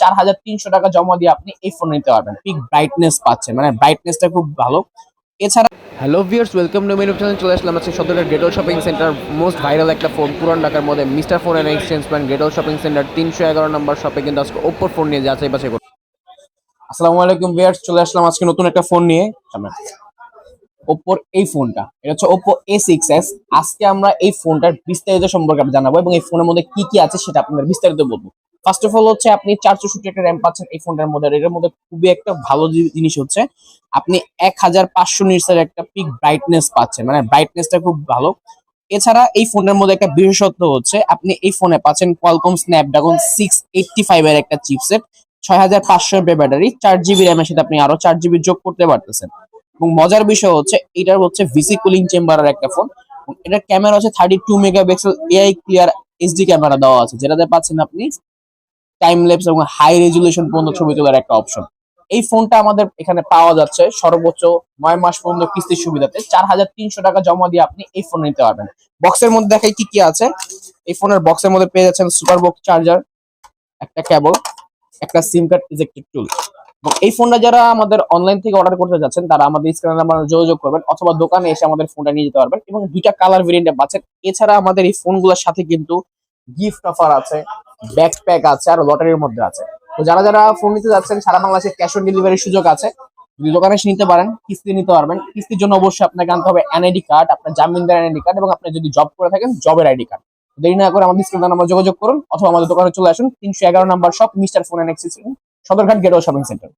চার হাজার তিনশো টাকা জমা দিয়ে আপনি এই ফোন নিতে পারবেন। পিক ব্রাইটনেস পাচ্ছেন মানে ব্রাইটনেসটা খুব ভালো। এছাড়া hello viewers welcome to menu channel চলে আসলাম আজকে সদরের গ্রেটল শপিং সেন্টার মোস্ট ভাইরাল একটা ফোন পুরান ঢাকার মধ্যে Mister Phone and exchange plan গ্রেটল shopping centre তিনশো এগারো নম্বর শপে কিন্তু আজকে ওপ্পোর ফোন নিয়ে যাচাই বাছাই করতে আসসালামু আলাইকুম ভিউয়ার্স চলে আসলাম আজকে নতুন একটা ফোন নিয়ে। ওপ্পোর এই ফোনটা এটা হচ্ছে ওপ্পো এ সিক্স এস আজকে আমরা এই ফোনটার বিস্তারিত সম্পর্কে জানাব এবং এই ফোনের মধ্যে কি কি আছে সেটা আপনাদের বিস্তারিত বলব। ফার্স্ট অফ অল হচ্ছে আপনি চার চৌষট্টি একটা র্যাম পাচ্ছেন এই ফোনটার মধ্যে। এটার মধ্যে খুবই একটা ভালো জিনিস হচ্ছে, আপনি এক হাজার পাঁচশো নিটসের একটা পিক ব্রাইটনেস পাচ্ছেন। মানে ব্রাইটনেসটা খুব ভালো। এছাড়া এই ফোনের মধ্যে একটা বিশেষত্ব হচ্ছে, আপনি এই ফোনে পাচ্ছেন Qualcomm Snapdragon six eighty five এর একটা চিপসেট ছয় হাজার পাঁচশো ব্যাটারি চার জিবি র্যামের সাথে আপনি আরও চার জিবি যোগ করতে পারতেছেন। এবং মজার বিষয় হচ্ছে, এটার হচ্ছে ভিসি কুলিং চেম্বারের একটা ফোন এটার ক্যামেরা হচ্ছে thirty two megapixel AI clear HD camera দেওয়া আছে, যেটাতে পাচ্ছেন আপনি টাইম ল্যাপস এবং হাই রেজুলেশন পর্যন্ত ছবি তোলার একটা অপশন এই ফোনটা আমাদের এখানে পাওয়া যাচ্ছে সর্বোচ্চ নয় মাস পর্যন্ত কিস্তির সুবিধাতে। চার হাজার তিনশো টাকা জমা দিয়ে আপনি এই ফোন নিতে পারবেন। বক্সের মধ্যে দেখাই কি কি আছে। এই ফোনের বক্সের মধ্যে পেয়ে যাচ্ছেন সুপার বক্স চার্জার একটা কেবল একটা সিম কার্ড ইজেক্টেড টুল এবং এই ফোনটা যারা আমাদের অনলাইন থেকে অর্ডার করতে যাচ্ছেন, তারা আমাদের স্ক্রিনে নাম্বার যোগাযোগ করবেন অথবা দোকানে এসে আমাদের ফোনটা নিয়ে যেতে পারবেন। এবং দুইটা কালার ভেরিয়েন্টে পাচ্ছেন। এছাড়া আমাদের এই ফোনগুলোর সাথে কিন্তু গিফট অফার আছে। ব্যাকপ্যাক আছে আর লটারির মধ্যে আছে। তো যারা যারা ফোন নিতে যাচ্ছেন, সারা বাংলাদেশে ক্যাশ অন ডেলিভারির সুযোগ আছে। যদি দোকানে এসে নিতে পারেন, কিস্তি নিতে পারবেন। কিস্তির জন্য অবশ্যই আপনাকে আনতে হবে এনআইডি কার্ড আপনার জামিনদার এনআইডি কার্ড এবং আপনি যদি জব করে থাকেন জবের আইডি কার্ড দেরি না করে আমাদের স্ক্রিন নাম্বার যোগাযোগ করুন অথবা আমাদের দোকানে চলে আসুন। তিনশো এগারো number shop Mister Phone and axis Sadarghat Gateway shopping centre